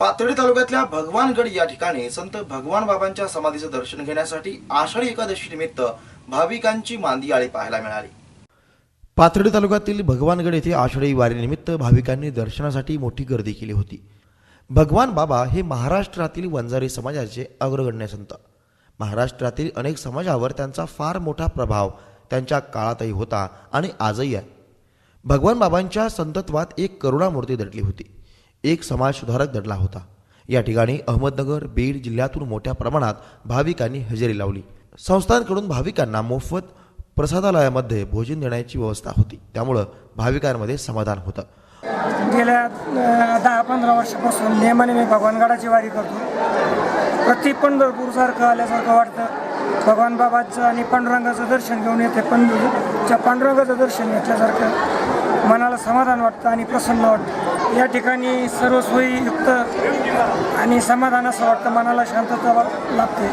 पाथर्डी तालुक्यातल्या भगवानगड या ठिकाणी संत भगवान बाबांच्या समाधीचं दर्शन घेण्यासाठी आषाढी एकादशी निमित्त भाविकांची मांदी आळी पाहायला मिळाली. पाथर्डी तालुक्यातील भगवानगड येथे आषाढी वारीनिमित्त भाविकांनी दर्शनासाठी मोठी गर्दी केली होती. भगवान बाबा हे महाराष्ट्रातील वंजारी समाजाचे अग्रगण्य संत. महाराष्ट्रातील अनेक समाजावर त्यांचा फार मोठा प्रभाव त्यांच्या काळातही होता आणि आजही आहे. भगवान बाबांच्या संतत्वात एक करुणामूर्ती दडली होती. एक समाजसुधारक दडला होता. या ठिकाणी अहमदनगर बीड जिल्ह्यातून मोठ्या प्रमाणात भाविकांनी हजेरी लावली. संस्थांकडून भाविकांना मोफत प्रसादालयामध्ये भोजन देण्याची व्यवस्था होती. त्यामुळं भाविकांमध्ये समाधान होतं. गेल्या दहा पंधरा वर्षापासून नेमाने मी भगवानगडाची वारी करतो. प्रति पंढरपूरसारखं आल्यासारखं वाटतं. भगवान बाबाचं आणि पांडुरंगाचं दर्शन घेऊन येते पंढरच्या पांडुरंगाचं दर्शन घेतल्यासारखं मनाला समाधान वाटतं आणि प्रसन्न वाटतं. या ठिकाणी सर्व सोयीयुक्त आणि समाधान असं वाटतं मनाला शांतता लाभते.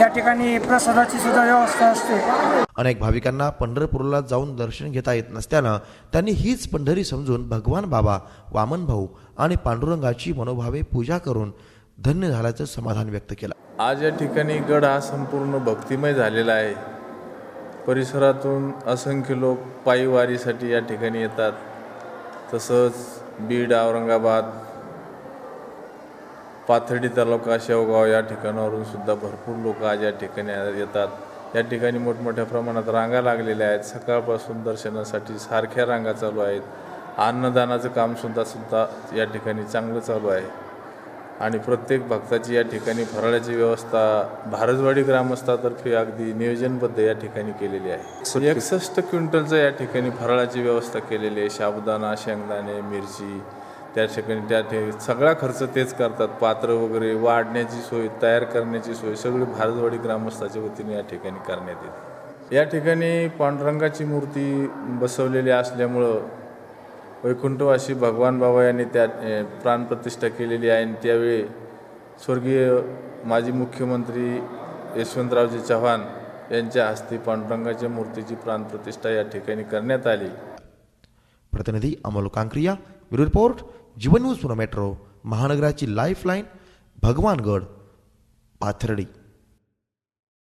या ठिकाणी प्रसादाची सुद्धा व्यवस्था असते. अनेक भाविकांना पंढरपूरला जाऊन दर्शन घेता येत नसल्यानं त्यांनी हीच पंढरी समजून भगवान बाबा वामन भाऊ आणि पांडुरंगाची मनोभावे पूजा करून धन्य झाल्याचं समाधान व्यक्त केलं. आज या ठिकाणी गड हा संपूर्ण भक्तिमय झालेला आहे. परिसरातून असंख्य लोक पायी वारीसाठी या ठिकाणी येतात. तसंच बीड औरंगाबाद पाथर्डी तालुका शेवगाव या ठिकाणावरून सुद्धा भरपूर लोक आज या ठिकाणी येतात. या ठिकाणी मोठमोठ्या प्रमाणात रांगा लागलेल्या आहेत. सकाळपासून दर्शनासाठी सारख्या रांगा चालू आहेत. अन्नदानाचं कामसुद्धा सुद्धा या ठिकाणी चांगलं चालू आहे. आणि प्रत्येक भक्ताची या ठिकाणी फराळाची व्यवस्था भारतवाडी ग्रामस्थातर्फे अगदी नियोजनबद्ध या ठिकाणी केलेली आहे. एकसष्ट क्विंटलचं या ठिकाणी फराळाची व्यवस्था केलेली आहे. साबुदाणा शेंगदाणे मिरची त्या ठिकाणी त्या ठिकाणी सगळा खर्च तेच करतात. पात्र वगैरे वाढण्याची सोय तयार करण्याची सोय सगळी भारतवाडी ग्रामस्थाच्या वतीने या ठिकाणी करण्यात येते. या ठिकाणी पांडुरंगाची मूर्ती बसवलेली असल्यामुळं वैकुंठवासी भगवान बाबा यांनी त्या प्राणप्रतिष्ठा केलेली आहे. आणि त्यावेळी स्वर्गीय माजी मुख्यमंत्री यशवंतरावजी चव्हाण यांच्या हस्ते पांडुरंगाच्या मूर्तीची प्राणप्रतिष्ठा या ठिकाणी करण्यात आली. प्रतिनिधी Amol Kankriya bureau report Jeevan news Pune metro महानगराची lifeline Bhagwangad Pathardi.